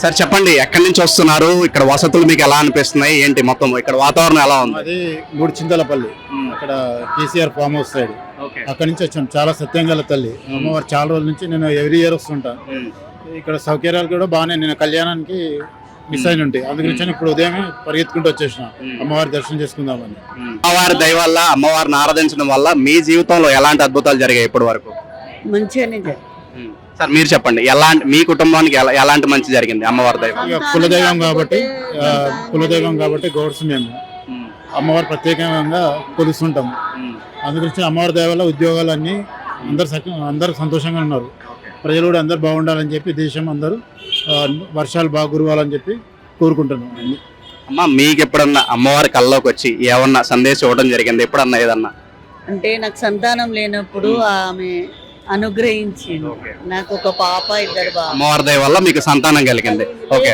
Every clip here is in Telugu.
సార్ చెప్పండి ఎక్కడి నుంచి వస్తున్నారు? ఇక్కడ వసతులు మీకు ఎలా అనిపిస్తున్నాయి? ఏంటి మొత్తం ఇక్కడ వాతావరణం ఎలా ఉంది? అది మూడు చింతలపల్లి అక్కడ కేసీఆర్ ఫామ్ హౌస్ సైడ్. అక్కడ నుంచి వచ్చాం చాలా సత్యంగల తల్లి. అమ్మవారు చాలా రోజుల నుంచి నేను ఎవ్రీ ఇయర్ వస్తుంటా. ఇక్కడ సౌకర్యాలు కూడా బాగానే నేను కళ్యాణానికి మిస్ అయిన ఉంటాయి అందుగురించి ఇప్పుడు ఉదయమే పరిగెత్తుకుంటూ వచ్చేసిన. అమ్మవారి దర్శనం చేసుకుందామని. అమ్మవారి దయ వల్ల అమ్మవారిని ఆరాధించడం వల్ల మీ జీవితంలో ఎలాంటి అద్భుతాలు జరిగాయి ఇప్పటి వరకు? మంచిగానే జరిగింది. సార్ మీరు చెప్పండి. ఎలాంటి మీ కుటుంబానికి ఎలా- ఎలాంటి మంచి జరిగింది? అమ్మవారి? ఇక కులదైవం కాబట్టి ఆ, కులదైవం కాబట్టి గౌడ్స్ మేము. అమ్మవారు ప్రత్యేకంగా కొలుస్తుంటాం. అందుగురించి అమ్మవారి దయ వల్ల ఉద్యోగాలన్నీ అందరు సక- అందరు సంతోషంగా ఉన్నారు. ప్రజలు కూడా అందరు బాగుండాలని చెప్పి దేశం అందరూ ఆ, వర్షాలు బాగా కురవాలని చెప్పి కోరుకుంటున్నాం అన్ని. అమ్మ మీకు ఎప్పుడన్నా అమ్మవారి కల్లోకి వచ్చి ఏమన్నా సందేశం ఇవ్వడం జరిగింది? ఎప్పుడన్నా ఏదన్నా? అంటే నాకు సంతానం లేనప్పుడు ఆమె అనుగ్రహించింది. నాకు ఒక పాప ఇద్దరు అమ్మవారి దయ వల్ల మీకు సంతానం కలిగింది. ఓకే.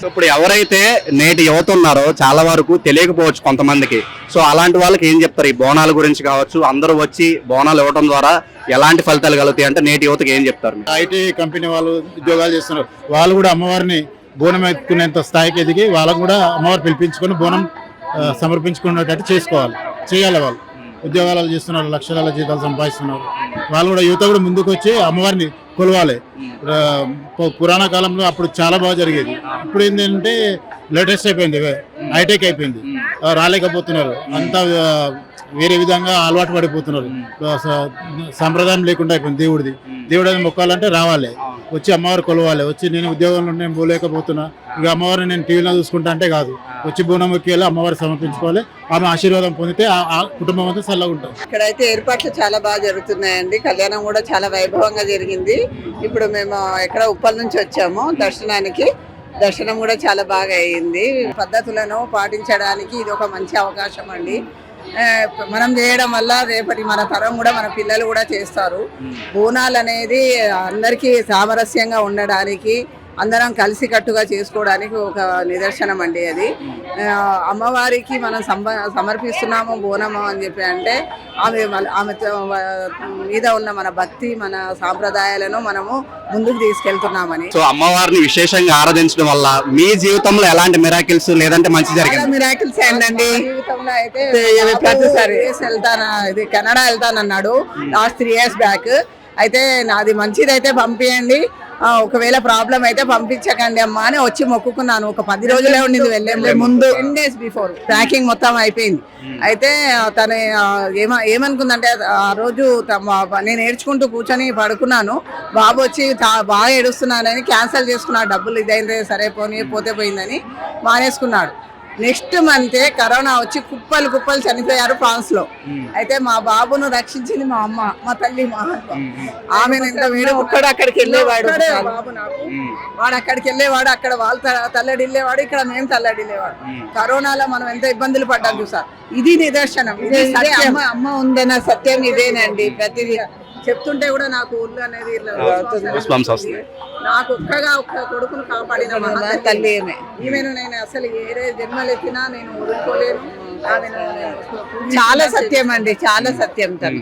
సో ఇప్పుడు ఎవరైతే నేటి యువత ఉన్నారో చాలా వరకు తెలియకపోవచ్చు కొంతమందికి. సో అలాంటి వాళ్ళకి ఏం చెప్తారు? ఈ బోనాల గురించి కావచ్చు అందరూ వచ్చి బోనాలు ఇవ్వడం ద్వారా ఎలాంటి ఫలితాలు కలుగుతాయి అంటే నేటి యువతకి ఏం చెప్తారు? ఐటీ కంపెనీ వాళ్ళు ఉద్యోగాలు చేస్తున్నారు. వాళ్ళు కూడా అమ్మవారిని బోనం ఎత్తుకునేంత స్థాయికి ఎదిగి వాళ్ళకు కూడా అమ్మవారు పిలిపించుకొని బోనం సమర్పించుకునేటట్టు చేసుకోవాలి. చేయాలి వాళ్ళు. ఉద్యోగాలు చేస్తున్నారు లక్షలాల జీతాలు సంపాదిస్తున్నారు. వాళ్ళు కూడా యువత కూడా ముందుకు వచ్చి అమ్మవారిని కొలవాలి. పురాణ కాలంలో అప్పుడు చాలా బాగా జరిగేది. ఇప్పుడు ఏంటంటే లేటెస్ట్ అయిపోయింది హైటెక్ అయిపోయింది. రాలేకపోతున్నారు. అంతా వేరే విధంగా అలవాటు పడిపోతున్నారు. సంప్రదాయం లేకుండా అయిపోయింది దేవుడిది. దేవుడు అది మొక్కాలంటే రావాలి. వచ్చి అమ్మవారు కొలవాలి. వచ్చి నేను ఉద్యోగంలో నేను పోలేకపోతున్నా. ఇక అమ్మవారిని నేను టీవీలో చూసుకుంటా అంటే కాదు. వచ్చి బోనం మొక్కి వెళ్ళి అమ్మవారు సమర్పించుకోవాలి. ఆమె ఆశీర్వాదం పొందితే ఆ- కుటుంబం అంతా చల్లగా ఉంటుంది. ఇక్కడైతే ఏర్పాట్లు చాలా బాగా జరుగుతున్నాయండి. కళ్యాణం కూడా చాలా వైభవంగా జరిగింది. ఇప్పుడు మేము ఎక్కడ ఉప్పల్ నుంచి వచ్చాము దర్శనానికి. దర్శనం కూడా చాలా బాగా అయ్యింది పద్ధతులను పాటించడానికి ఇది ఒక మంచి అవకాశం అండి. మనం చేయడం వల్ల రేపటి మన తరం కూడా మన పిల్లలు కూడా చేస్తారు. బోనాలు అనేది అందరికీ సామరస్యంగా ఉండడానికి అందరం కలిసికట్టుగా చేసుకోవడానికి ఒక నిదర్శనం అండి అది. అమ్మవారికి మనం సంబ సమర్పిస్తున్నాము బోనము అని చెప్పి అంటే ఆమె ఆమె మీద ఉన్న మన భక్తి మన సాంప్రదాయాలను మనము ముందుకు తీసుకెళ్తున్నామని. సో అమ్మవారిని విశేషంగా ఆరాధించడం వల్ల మీ జీవితంలో ఎలాంటి మిరాకిల్స్ లేదంటే మంచి జరిగింది? మిరాకిల్స్ జీవితంలో అయితే ప్రతిసారి. వెళ్తాను. ఇది కెనడా వెళ్తానన్నాడు లాస్ట్ త్రీ ఇయర్స్ బ్యాక్. అయితే నాది మంచిది అయితే పంపించండి ఆ, ఒకవేళ ప్రాబ్లం అయితే పంపించకండి అమ్మా అని వచ్చి మొక్కుకున్నాను. ఒక పది రోజులే ఉండింది వెళ్ళే ముందు. టెన్ డేస్ బిఫోర్ ప్యాకింగ్ మొత్తం అయిపోయింది. అయితే ఆ, తన ఏమ ఏమనుకుందంటే ఆ రోజు నేను ఏడ్చుకుంటూ కూర్చొని పడుకున్నాను. బాబు వచ్చి బాగా ఏడుస్తున్నానని క్యాన్సిల్ చేసుకున్నాడు. డబ్బులు ఇదైందే సరే పోనీ పోతే పోయిందని మానేసుకున్నాడు. నెక్స్ట్ మంతే కరోనా వచ్చి కుప్పలు కుప్పలు చనిపోయారు ఫ్రాన్స్లో అయితే మా బాబును రక్షించింది మా అమ్మ మా తల్లి మా ఆమె ఎంత వీడు ఒక్కడు అక్కడికి వెళ్ళేవాడు. బాబు నాకు. వాడు అక్కడికి వెళ్ళేవాడు అక్కడ వాళ్ళు తల్లడిల్లేవాడు ఇక్కడ మేము తల్లడిల్లేవాడు. కరోనాలో మనం ఎంత ఇబ్బందులు పడ్డాం చూసారు ఇది నిదర్శనం. ఇది సత్యం. అమ్మ అమ్మ ఉందన్న సత్యం ఇదేనండి. ప్రతిదీ చెప్తుంటే కూడా నాకు ఊర్లో అనేది ఇట్లా. నాకు ఒక్కగా ఒక్క కొడుకును కాపాడిన తల్లి ఈమెను నేను అసలు ఏరే జన్మలెత్తినా నేను వదులుకోలేను ఆమెను నేను చాలా సత్యం అండి చాలా సత్యం తను.